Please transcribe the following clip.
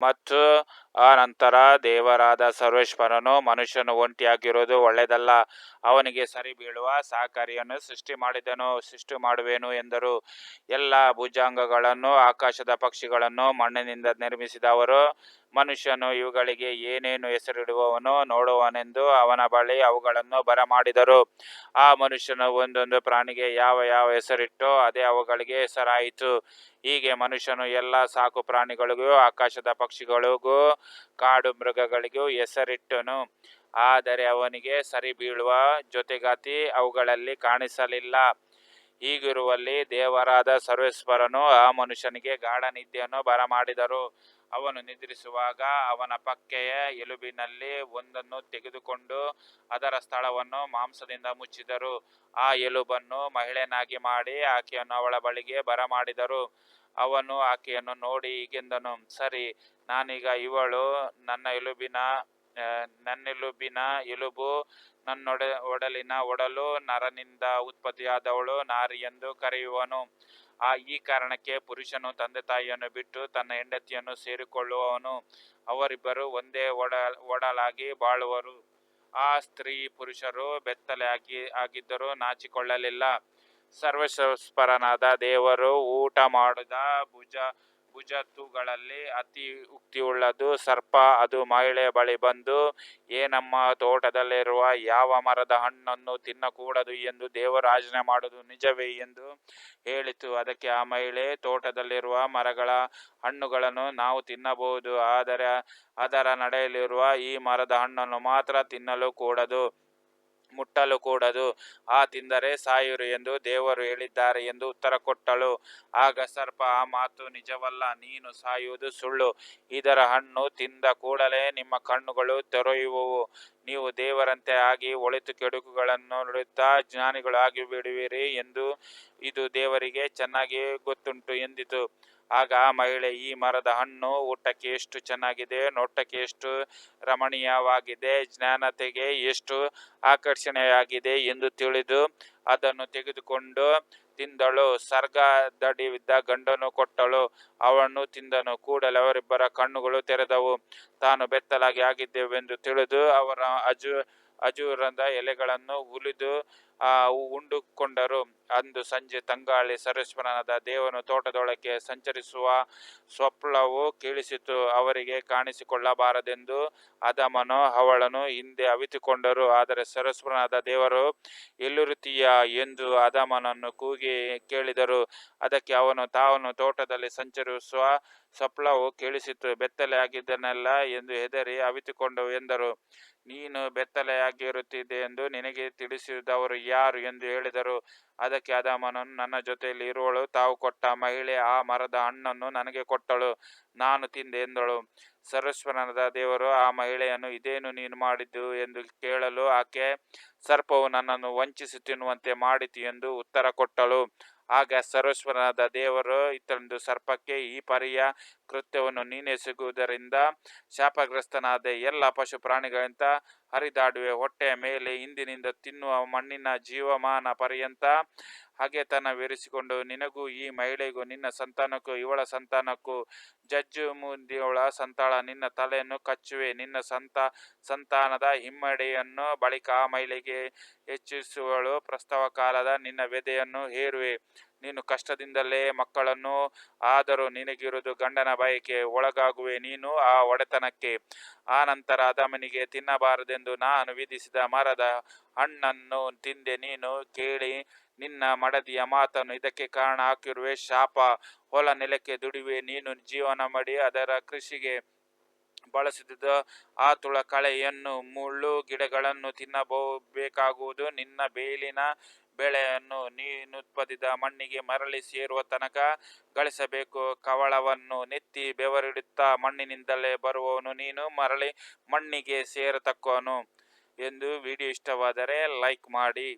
ಮತ್ತು ಆ ನಂತರ ದೇವರಾದ ಸರ್ವೇಶ್ವರನು ಮನುಷ್ಯನು ಒಂಟಿಯಾಗಿರುವುದು ಒಳ್ಳೆಯದಲ್ಲ. ಅವನಿಗೆ ಸರಿ ಬೀಳುವ ಸಹಕಾರಿಯನ್ನು ಸೃಷ್ಟಿ ಮಾಡಿದನು, ಸೃಷ್ಟಿ ಮಾಡುವೆನು ಎಂದರು. ಎಲ್ಲ ಭುಜಾಂಗಗಳನ್ನು, ಆಕಾಶದ ಪಕ್ಷಿಗಳನ್ನು ಮಣ್ಣಿನಿಂದ ನಿರ್ಮಿಸಿದವರು. ಮನುಷ್ಯನು ಇವುಗಳಿಗೆ ಏನೇನು ಹೆಸರಿಡುವವನು ನೋಡುವನೆಂದು ಅವನ ಬಳಿ ಅವುಗಳನ್ನು ಬರಮಾಡಿದರು. ಆ ಮನುಷ್ಯನು ಒಂದೊಂದು ಪ್ರಾಣಿಗೆ ಯಾವ ಯಾವ ಹೆಸರಿಟ್ಟೋ ಅದೇ ಅವುಗಳಿಗೆ ಹೆಸರಾಯಿತು. ಹೀಗೆ ಮನುಷ್ಯನು ಎಲ್ಲ ಸಾಕು ಪ್ರಾಣಿಗಳಿಗೂ, ಆಕಾಶದ ಪಕ್ಷಿಗಳಿಗೂ, ಕಾಡು ಮೃಗಗಳಿಗೂ ಹೆಸರಿಟ್ಟನು. ಆದರೆ ಅವನಿಗೆ ಸರಿ ಬೀಳುವ ಜೊತೆಗಾತಿ ಅವುಗಳಲ್ಲಿ ಕಾಣಿಸಲಿಲ್ಲ. ಹೀಗಿರುವಲ್ಲಿ ದೇವರಾದ ಸರ್ವೇಶ್ವರನು ಆ ಮನುಷ್ಯನಿಗೆ ಗಾಢ ನಿದ್ದೆಯನ್ನು ಬರಮಾಡಿದರು. ಅವನು ನಿದ್ರಿಸುವಾಗ ಅವನ ಪಕ್ಕೆಯ ಎಲುಬಿನಲ್ಲಿ ಒಂದನ್ನು ತೆಗೆದುಕೊಂಡು ಅದರ ಸ್ಥಳವನ್ನು ಮಾಂಸದಿಂದ ಮುಚ್ಚಿದರು. ಆ ಎಲುಬನ್ನು ಮಹಿಳೆಯನ್ನಾಗಿ ಮಾಡಿ ಆಕೆಯನ್ನು ಅವಳ ಬಳಿಗೆ ಬರಮಾಡಿದರು. ಅವನು ಆಕೆಯನ್ನು ನೋಡಿ ಈಗೆಂದನು ಸರಿ, ನಾನೀಗ ಇವಳು ನನ್ನ ಎಲುಬಿನ ನನ್ನೆಲುಬಿನ ಎಲುಬು, ನನ್ನೊಡ, ಒಡಲಿನ ಒಡಲು, ನರನಿಂದ ಉತ್ಪತ್ತಿಯಾದವಳು ನಾರಿ ಎಂದು ಕರೆಯುವನು. ಆ, ಈ ಕಾರಣಕ್ಕೆ ಪುರುಷನು ತಂದೆ ತಾಯಿಯನ್ನು ಬಿಟ್ಟು ತನ್ನ ಹೆಂಡತಿಯನ್ನು ಸೇರಿಕೊಳ್ಳುವವನು. ಅವರಿಬ್ಬರು ಒಂದೇ ಒಡ, ಒಡಲಾಗಿ ಬಾಳುವರು. ಆ ಸ್ತ್ರೀ ಪುರುಷರು ಬೆತ್ತಲೆಯಾಗಿ ಆಗಿದ್ದರೂ ನಾಚಿಕೊಳ್ಳಲಿಲ್ಲ. ಸರ್ವಸ್ವರನಾದ ದೇವರು ಊಟ ಮಾಡಿದ, ಭುಜ ಭುಜತ್ತುಗಳಲ್ಲಿ ಅತಿ ಉಕ್ತಿಯುಳ್ಳದು. ಸರ್ಪ, ಅದು ಮಹಿಳೆ ಬಳಿ ಬಂದು, ಏ ನಮ್ಮ ತೋಟದಲ್ಲಿರುವ ಯಾವ ಮರದ ಹಣ್ಣನ್ನು ತಿನ್ನಕೂಡದು ಎಂದು ದೇವರು ಆಜ್ಞೆ ಮಾಡುವುದು ನಿಜವೇ? ಎಂದು ಹೇಳಿತು. ಅದಕ್ಕೆ ಆ ಮಹಿಳೆ, ತೋಟದಲ್ಲಿರುವ ಮರಗಳ ಹಣ್ಣುಗಳನ್ನು ನಾವು ತಿನ್ನಬಹುದು, ಆದರೆ ಅದರ ನಡೆಯಲಿರುವ ಈ ಮರದ ಹಣ್ಣನ್ನು ಮಾತ್ರ ತಿನ್ನಲು ಕೂಡದು. ಮುಟ್ಟಲು ಕೂಡದು. ಆ ತಿಂದರೆ ಸಾಯುರು ಎಂದು ದೇವರು ಹೇಳಿದ್ದಾರೆ ಎಂದು ಉತ್ತರ ಕೊಟ್ಟಳು. ಆಗ ಸರ್ಪ, ಆ ಮಾತು ನಿಜವಲ್ಲ, ನೀನು ಸಾಯುವುದು ಸುಳ್ಳು. ಇದರ ಹಣ್ಣು ತಿಂದ ಕೂಡಲೇ ನಿಮ್ಮ ಕಣ್ಣುಗಳು ತೆರೆಯುವವು. ನೀವು ದೇವರಂತೆ ಆಗಿ ಒಳಿತು ಕೆಡುಕುಗಳನ್ನು ನೋಡುತ್ತಾ ಜ್ಞಾನಿಗಳಾಗಿ ಬಿಡುವಿರಿ ಎಂದು ಇದು ದೇವರಿಗೆ ಚೆನ್ನಾಗಿ ಗೊತ್ತುಂಟು ಎಂದಿತು. ಆಗ ಆ ಮಹಿಳೆ, ಈ ಮರದ ಹಣ್ಣು ಊಟಕ್ಕೆ ಎಷ್ಟು ಚೆನ್ನಾಗಿದೆ, ನೋಟಕ್ಕೆ ಎಷ್ಟು ರಮಣೀಯವಾಗಿದೆ, ಜ್ಞಾನತೆಗೆ ಎಷ್ಟು ಆಕರ್ಷಣೆಯಾಗಿದೆ ಎಂದು ತಿಳಿದು ಅದನ್ನು ತೆಗೆದುಕೊಂಡು ತಿಂದಳು. ಸರ್ಗದಡಿವಿದ್ದ ಗಂಡನು ಕೊಟ್ಟಳು. ಅವನು ತಿಂದನು. ಕೂಡಲೇ ಅವರಿಬ್ಬರ ಕಣ್ಣುಗಳು ತೆರೆದವು. ತಾನು ಬೆತ್ತಲಾಗಿ ಆಗಿದ್ದೇವೆಂದು ತಿಳಿದು ಅವರ ಅಜು, ಅಜೂರದ ಎಲೆಗಳನ್ನು ಹುಲಿದು ಉಂಡುಕೊಂಡರು. ಅಂದು ಸಂಜೆ ತಂಗಾಳಿ ಸರಸ್ವನಾದ ದೇವನು ತೋಟದೊಳಕ್ಕೆ ಸಂಚರಿಸುವ ಸ್ವಪ್ನವು ಕೇಳಿಸಿತು. ಅವರಿಗೆ ಕಾಣಿಸಿಕೊಳ್ಳಬಾರದೆಂದು ಅದಮನು ಅವಳನ್ನು ಹಿಂದೆ ಅವಿತುಕೊಂಡರು. ಆದರೆ ಸರಸ್ವನಾದ ದೇವರು, ಎಲ್ಲಿರುತ್ತೀಯ? ಎಂದು ಅದಮನನ್ನು ಕೂಗಿ ಕೇಳಿದರು. ಅದಕ್ಕೆ ಅವನು, ತಾವನು ತೋಟದಲ್ಲಿ ಸಂಚರಿಸುವ ಸ್ವಪ್ನವು ಕೇಳಿಸಿತು. ಬೆತ್ತಲೆ ಆಗಿದ್ದನಲ್ಲ ಎಂದು ಹೆದರಿ ಅವಿತುಕೊಂಡು ಎಂದರು. ನೀನು ಬೆತ್ತಲೆಯಾಗಿರುತ್ತಿದ್ದೆ ಎಂದು ನಿನಗೆ ತಿಳಿಸಿದವರು ಯಾರು ಎಂದು ಹೇಳಿದರು. ಅದಕ್ಕೆ ಅದಮನು ನನ್ನ ಜೊತೆಯಲ್ಲಿ ಇರುವಳು ತಾವು ಕೊಟ್ಟ ಮಹಿಳೆ, ಆ ಮರದ ಹಣ್ಣನ್ನು ನನಗೆ ಕೊಟ್ಟಳು, ನಾನು ತಿಂದೆ ಎಂದಳು. ಸರ್ವೇಶ್ವರನಾದ ದೇವರು, ಆ ಮಹಿಳೆಯನ್ನು ಇದೇನು ನೀನು ಮಾಡಿದ್ದು? ಎಂದು ಕೇಳಲು ಆಕೆ, ಸರ್ಪವು ನನ್ನನ್ನು ವಂಚಿಸಿ ತಿನ್ನುವಂತೆ ಮಾಡಿತು ಎಂದು ಉತ್ತರ ಕೊಟ್ಟಳು. ಆಗ ಸರ್ವೇಶ್ವರನಾದ ದೇವರು ಇತ್ತೊಂದು ಸರ್ಪಕ್ಕೆ ಈ ಪರಿಯ ಕೃತ್ಯವನ್ನು ನೀನೆಸಗುವುದರಿಂದ ಶಾಪಗ್ರಸ್ತನಾದ ಎಲ್ಲ ಪಶು ಪ್ರಾಣಿಗಳಿಂದ ಹರಿದಾಡುವೆ ಹೊಟ್ಟೆಯ ಮೇಲೆ ಇಂದಿನಿಂದ ತಿನ್ನುವ ಮಣ್ಣಿನ ಜೀವಮಾನ ಪರ್ಯಂತ ಹಗೆತನವಿರಿಸಿಕೊಂಡು ನಿನಗೂ ಈ ಮಹಿಳೆಗೂ, ನಿನ್ನ ಸಂತಾನಕ್ಕೂ, ಇವಳ ಸಂತಾನಕ್ಕೂ, ಜಜ್ಜು ಮುಂದಿಯವಳ ಸಂತಾಳ, ನಿನ್ನ ತಲೆಯನ್ನು ಕಚ್ಚುವೆ, ನಿನ್ನ ಸಂತ, ಸಂತಾನದ ಹಿಮ್ಮಡೆಯನ್ನು ಬಳಿಕ ಆ ಮಹಿಳೆಗೆ ಹೆಚ್ಚಿಸುವಳು ಪ್ರಸ್ತವ ಕಾಲದ ನಿನ್ನ ವೆದೆಯನ್ನು ಹೇರುವೆ. ನೀನು ಕಷ್ಟದಿಂದಲೇ ಮಕ್ಕಳನ್ನು, ಆದರೂ ನಿನಗಿರುವುದು ಗಂಡನ ಬಯಕೆ, ಒಳಗಾಗುವೆ ನೀನು ಆ ಒಡೆತನಕ್ಕೆ. ಆ ನಂತರ ಅದಮನಿಗೆ ತಿನ್ನಬಾರದೆಂದು ನಾನು ವಿಧಿಸಿದ ಮರದ ಹಣ್ಣನ್ನು ತಿಂದೆ, ನೀನು ಕೇಳಿ ನಿನ್ನ ಮಡದಿಯ ಮಾತನ್ನು. ಇದಕ್ಕೆ ಕಾರಣ ಹಾಕಿರುವೆ, ಶಾಪ ಹೊಲ ನೆಲಕ್ಕೆ ದುಡಿವೆ ನೀನು ಜೀವನ ಮಾಡಿ ಅದರ ಕೃಷಿಗೆ ಬಳಸಿದ ಆ ತುಳ ಕಳೆಯನ್ನು, ಮುಳ್ಳು ಗಿಡಗಳನ್ನು ತಿನ್ನಬೇಕಾಗುವುದು ನಿನ್ನ ಬೇಲಿನ ಬೆಳೆಯನ್ನು ನೀನುತ್ಪದಿದ ಮಣ್ಣಿಗೆ ಮರಳಿ ಸೇರುವ ತನಕ ಗಳಿಸಬೇಕು. ಕವಳವನ್ನು ನೆತ್ತಿ ಬೆವರಿಡುತ್ತಾ ಮಣ್ಣಿನಿಂದಲೇ ಬರುವವನು ನೀನು, ಮರಳಿ ಮಣ್ಣಿಗೆ ಸೇರತಕ್ಕವನು ಎಂದು ವಿಡಿಯೋ ಇಷ್ಟವಾದರೆ ಲೈಕ್ ಮಾಡಿ.